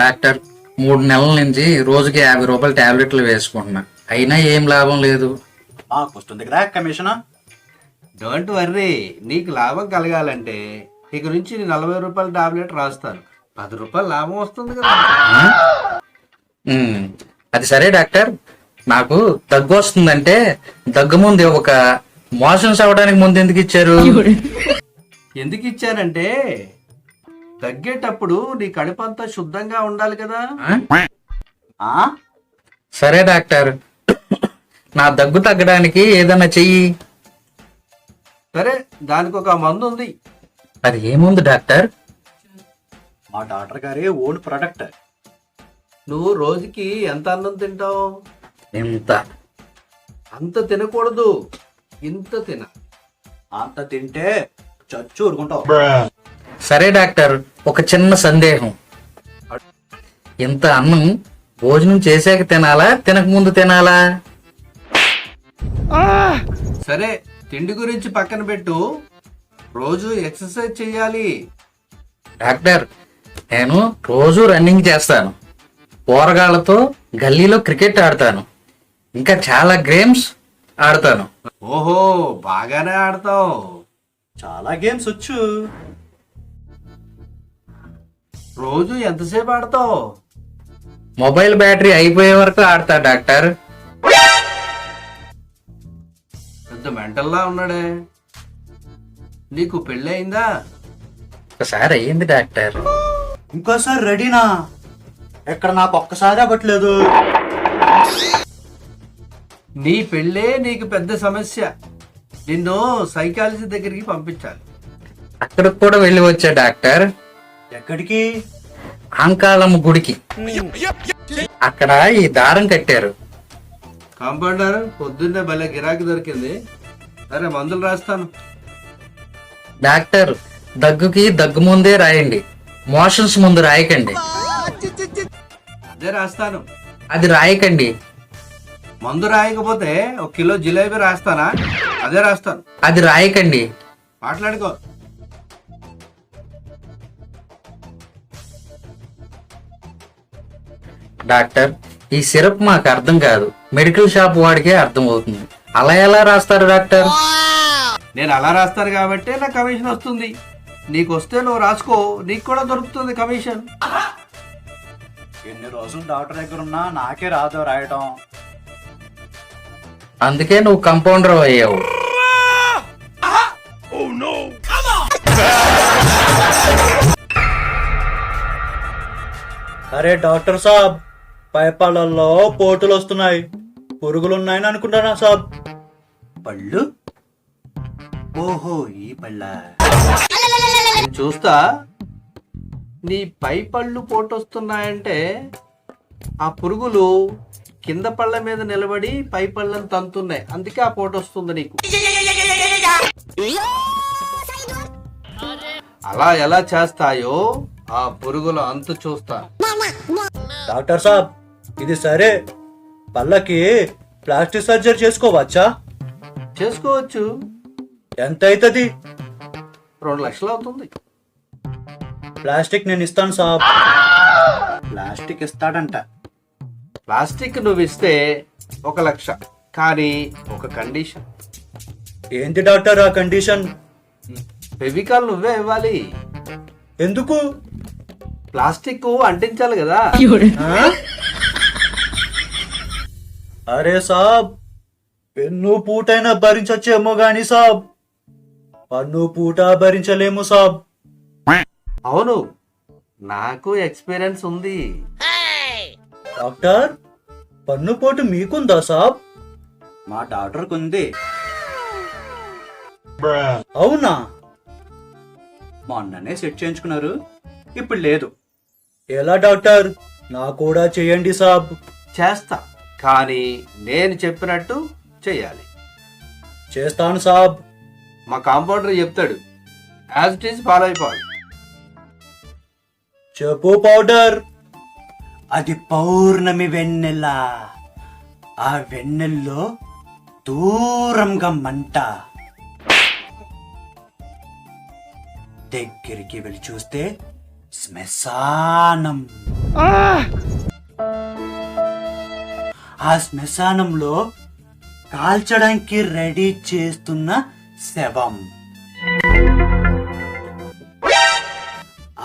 Doctor మూడు నెలల నుంచి రోజుకి యాభై రూపాయలు టాబ్లెట్లు వేసుకుంటున్నా. అయినా ఏం లాభం లేదు. మాకు వస్తుంది కదా కమిషన్ డోంట్ వర్రీ నీకు లాభం కలగాలంటే ఇక నుంచి నలభై రూపాయల టాబ్లెట్ రాస్తాను పది రూపాయలు లాభం వస్తుంది కదా? ఉమ్, అది సరే డాక్టర్. నాకు దగ్గు వస్తుందంటే దగ్గు ముందు ఒక మోషన్స్ అవ్వడానికి ముందు ఎందుకు ఇచ్చారు? ఎందుకు ఇచ్చానంటే తగ్గేటప్పుడు నీ కడుపంతా శుద్ధంగా ఉండాలి కదా. ఆ? సరే డాక్టర్. నా దగ్గు తగ్గడానికి ఏదైనా చెయ్యి. సరే దానికి ఒక మందు ఉంది అది ఏముంది డాక్టర్? మా డాక్టర్ గారి ఓన్ ప్రొడక్ట్. నువ్వు రోజుకి ఎంత అన్నం తింటావు? ఇంత అంత తినకూడదు. ఇంత తిన. అంత తింటే చచ్చు ఊరుకుంటావు. సరే డాక్టర్ ఒక చిన్న సందేహం. ఇంత అన్నం భోజనం చేశాక తినాలా? తినక ముందు తినాలా? సరే తిండి గురించి పక్కన పెట్టు. రోజు ఎక్సర్సైజ్ చెయ్యాలి. డాక్టర్ నేను రోజు రన్నింగ్ చేస్తాను. పోరగాళ్ళతో గల్లీలో క్రికెట్ ఆడతాను. ఇంకా చాలా గేమ్స్ ఆడతాను. ఓహో బాగానే ఆడతావు. చాలా గేమ్స్ వచ్చు. రోజు ఎంతసేపు ఆడతావు? మొబైల్ బ్యాటరీ అయిపోయే వరకు ఆడతా డాక్టర్. పెద్ద మెంటల్లా ఉన్నాడే. నీకు పెళ్ళి అయిందా? ఒకసారి అయ్యింది డాక్టర్. ఇంకోసారి రెడీనా? ఎక్కడ నాకు ఒక్కసారి అవ్వట్లేదు. నీ పెళ్ళే నీకు పెద్ద సమస్య. నిన్ను సైకాలజీ దగ్గరికి పంపించాలి. అక్కడికి కూడా వెళ్ళి వచ్చా డాక్టర్. ఎక్కడికి? అంకాళమ్మ గుడికి. అక్కడ ఈ దారం కట్టారు. కాంపౌండర్ పొద్దున్నే భలే గిరాకీ దొరికింది. సరే మందులు రాస్తాను. డాక్టర్ దగ్గుకి దగ్గు ముందే రాయండి. మోషన్స్ ముందు రాయకండి. అదే రాస్తాను. అది రాయకండి. మందు రాయకపోతే ఒక కిలో జిలేబీ రాస్తానా? అదే రాస్తాను. అది రాయకండి. మాట్లాడుకో. డాక్టర్ ఈ సిరప్ మాకు అర్థం కాదు. మెడికల్ షాప్ వాడికే అర్థం అవుతుంది అలా ఎలా రాస్తారు డాక్టర్? నేను అలా రాస్తాను కాబట్టి నాకు కమిషన్ వస్తుంది. నీకు వస్తే నువ్వు రాసుకో నీకు కూడా దొరుకుతుంది కమిషన్. ఎన్ని రోజులు డాక్టర్ దగ్గర ఉన్నా నాకే రాదు రాయటం. అందుకే నువ్వు కంపౌండర్ అయ్యావు. అరే డాక్టర్ సాబ్ పైపాలలో పోటులు వస్తున్నాయి పురుగులు ఉన్నాయని అనుకుంటానా సాబ్? పళ్ళు? ఓహో ఈ పళ్ళ? చూస్తా. నీ పై పళ్ళు పోటొస్తున్నాయంటే ఆ పురుగులు కింద పళ్ళ మీద నిలబడి పై పళ్ళని తంతున్నాయి. అందుకే ఆ పోటు వస్తుంది నీకు. అలా ఎలా చేస్తాయో ఆ పురుగులు అంతు చూస్తా. డాక్టర్ సాబ్ ఇది సరే. పళ్ళకి ప్లాస్టిక్ సర్జరీ చేసుకోవచ్చా? చేసుకోవచ్చు. ఎంత అవుతుంది రెండు లక్షలు అవుతుంది. ప్లాస్టిక్ నేను ఇస్తాను సాబ్. ప్లాస్టిక్ ఇస్తాడంట. ప్లాస్టిక్ నువ్వు ఇస్తే ఒక లక్ష కానీ ఒక కండిషన్. ఏంటి డాక్టర్ ఆ కండిషన్? ఫెవికాల్ నువ్వే ఇవ్వాలి. ఎందుకు? ప్లాస్టిక్ అంటించాలి కదా. ఆ? అరే సాబ్ పెన్ను పూటైనా భరించచ్చేమో గాని సాబ్. పన్ను పూట భరించలేము సాబ్. అవును నాకు ఎక్స్పీరియన్స్ ఉంది. డాక్టర్ పన్ను పోటు మీకుందా సాబ్? మా డాక్టర్కి ఉంది. అవునా? మొన్ననే సెట్ చేయించుకున్నారు ఇప్పుడు లేదు. ఎలా డాక్టర్? నా కూడా చేయండి సాబ్. చేస్తా. కానీ నేను చెప్పినట్టు చెయ్యాలి చేస్తాను సాబ్. మా కాంపౌండర్ చెప్తాడు. యాజ్ ఇట్ ఈస్ ఫాలో అయిపోవాలి చెప్పు పౌడర్. అది పౌర్ణమి వెన్నెల. ఆ వెన్నెల్లో దూరంగా మంట. దగ్గరికి వెళ్ళి చూస్తే శ్మశానం. ఆ శ్మశానంలో కాల్చడానికి రెడీ చేస్తున్న శవం.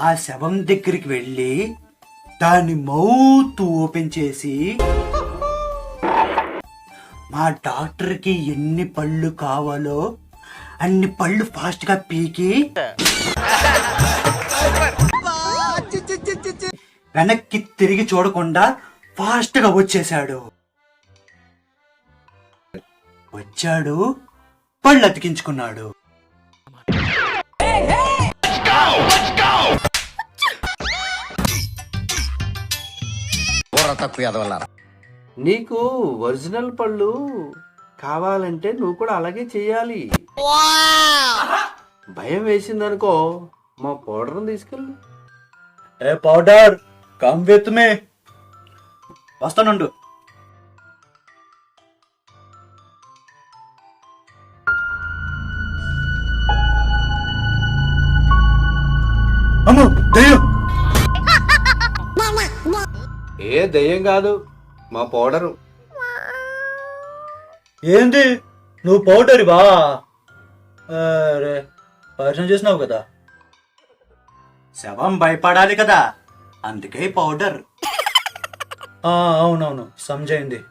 ఆ శవం దగ్గరికి వెళ్ళి దాని మౌత్ ఓపెన్ చేసి మా డాక్టర్కి ఎన్ని పళ్ళు కావాలో అన్ని పళ్ళు ఫాస్ట్గా పీకి వెనక్కి తిరిగి చూడకుండా ఫాస్ట్గా వచ్చేశాడు. వచ్చాడు పళ్ళు అతికించుకున్నాడు. నీకు ఒరిజినల్ పళ్ళు కావాలంటే నువ్వు కూడా అలాగే చేయాలి భయం వేసిందనుకో మా పౌడర్ని తీసుకెళ్ళు. ఏ పౌడర్ కమ్ విత్ మీ. వస్తానుండు. దయ్యం కాదు మా పౌడరు. ఏంది? నువ్వు పౌడర్ బా. అరే పరిచయం చేసినావు కదా. శవం భయపడాలి కదా. అందుకే పౌడర్. అవునవును సమజైంది